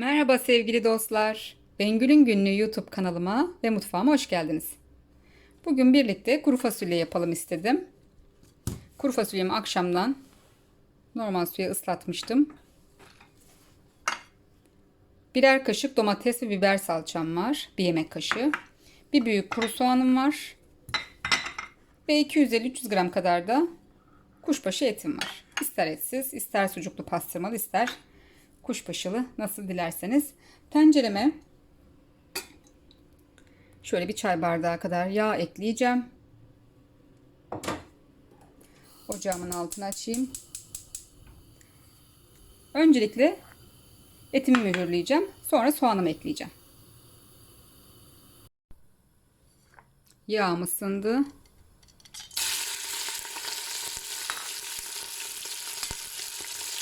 Merhaba sevgili dostlar. Bengül'ün Günlüğü YouTube kanalıma ve mutfağıma hoş geldiniz. Bugün birlikte kuru fasulye yapalım istedim. Kuru fasulyemi akşamdan normal suya ıslatmıştım. Birer kaşık domates ve biber salçam var. Bir yemek kaşığı. Bir büyük kuru soğanım var. Ve 250-300 gram kadar da kuşbaşı etim var. İster etsiz, ister sucuklu pastırmalı, ister kuşbaşılı nasıl dilerseniz. Tencereme şöyle bir çay bardağı kadar yağ ekleyeceğim. Ocağımın altını açayım. Öncelikle etimi mühürleyeceğim. Sonra soğanımı ekleyeceğim. Yağım ısındı.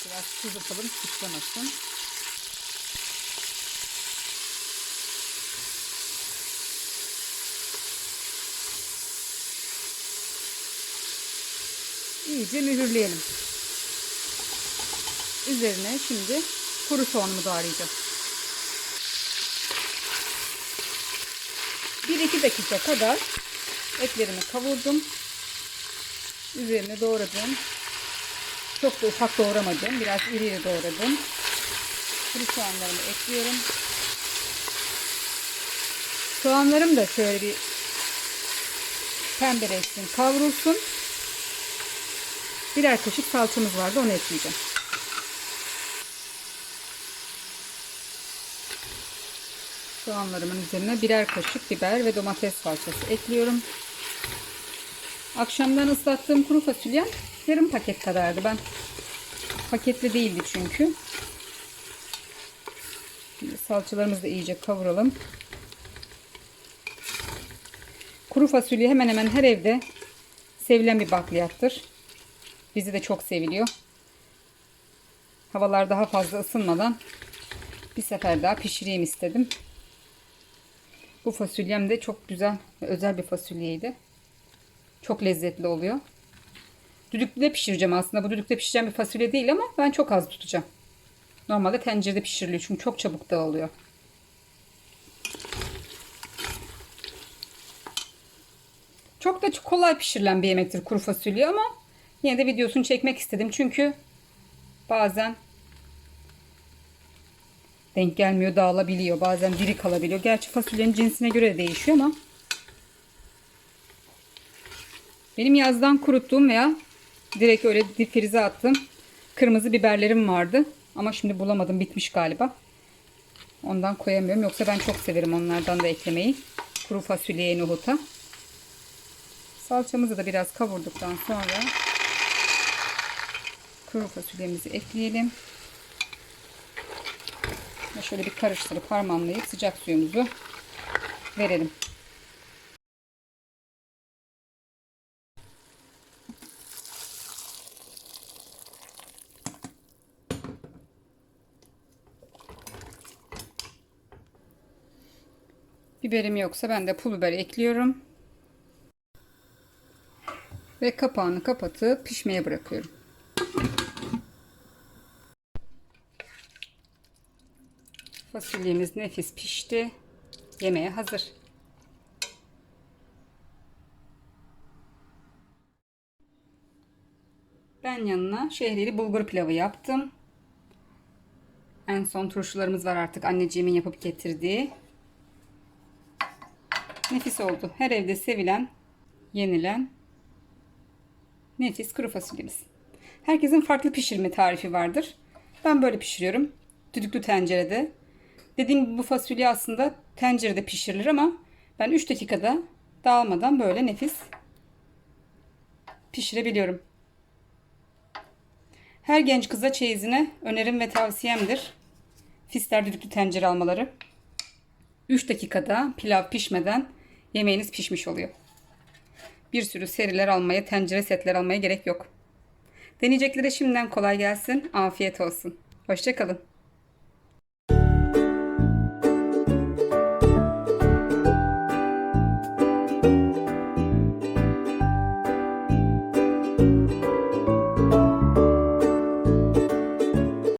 Biraz tuz atalım sıçramasın. İyice mühürleyelim. Üzerine şimdi kuru soğanımı doğrayacağım. 1-2 dakika kadar etlerimi kavurdum. Üzerine doğradım. Çok da ufak doğramadım. Biraz iri iri doğradım. Kuru soğanlarımı ekliyorum. Soğanlarım da şöyle bir pembeleşsin, kavrulsun. Birer kaşık salçamız vardı onu ekleyeceğim. Soğanlarımın üzerine birer kaşık biber ve domates salçası ekliyorum. Akşamdan ıslattığım kuru fasulyem yarım paket kadardı. Ben paketli değildi çünkü. Şimdi salçalarımızı da iyice kavuralım. Kuru fasulye hemen hemen her evde sevilen bir bakliyattır. Bizi de çok seviliyor. Havalar daha fazla ısınmadan bir sefer daha pişireyim istedim. Bu fasulyem de çok güzel ve özel bir fasulyeydi. Çok lezzetli oluyor. Düdüklüde pişireceğim aslında. Bu düdükte pişeceğim bir fasulye değil ama ben çok az tutacağım. Normalde tencerede pişiriliyor çünkü çok çabuk dağılıyor. Çok da kolay pişirilen bir yemektir kuru fasulye ama yine de videosunu çekmek istedim. Çünkü bazen denk gelmiyor, dağılabiliyor. Bazen diri kalabiliyor. Gerçi fasulyenin cinsine göre de değişiyor ama benim yazdan kuruttuğum veya direkt öyle difrize attığım kırmızı biberlerim vardı. Ama şimdi bulamadım. Bitmiş galiba. Ondan koyamıyorum. Yoksa ben çok severim onlardan da eklemeyi. Kuru fasulyeye, nohuta. Salçamızı da biraz kavurduktan sonra kuru fasulyemizi ekleyelim. Şöyle bir karıştırıp harmanlayıp sıcak suyumuzu verelim. Biberim yoksa ben de pul biber ekliyorum. Ve kapağını kapatıp pişmeye bırakıyorum. Fasulyemiz nefis pişti. Yemeğe hazır. Ben yanına şehriyeli bulgur pilavı yaptım. En son turşularımız var artık anneciğimin yapıp getirdiği. Nefis oldu. Her evde sevilen, yenilen nefis kuru fasulyemiz. Herkesin farklı pişirme tarifi vardır. Ben böyle pişiriyorum. Düdüklü tencerede. Dediğim gibi bu fasulye aslında tencerede pişirilir ama ben 3 dakikada dağılmadan böyle nefis pişirebiliyorum. Her genç kıza çeyizine önerim ve tavsiyemdir. Fister düdüklü tencere almaları. 3 dakikada pilav pişmeden yemeğiniz pişmiş oluyor. Bir sürü seriler almaya, tencere setler almaya gerek yok. Deneyeceklere şimdiden kolay gelsin. Afiyet olsun. Hoşçakalın.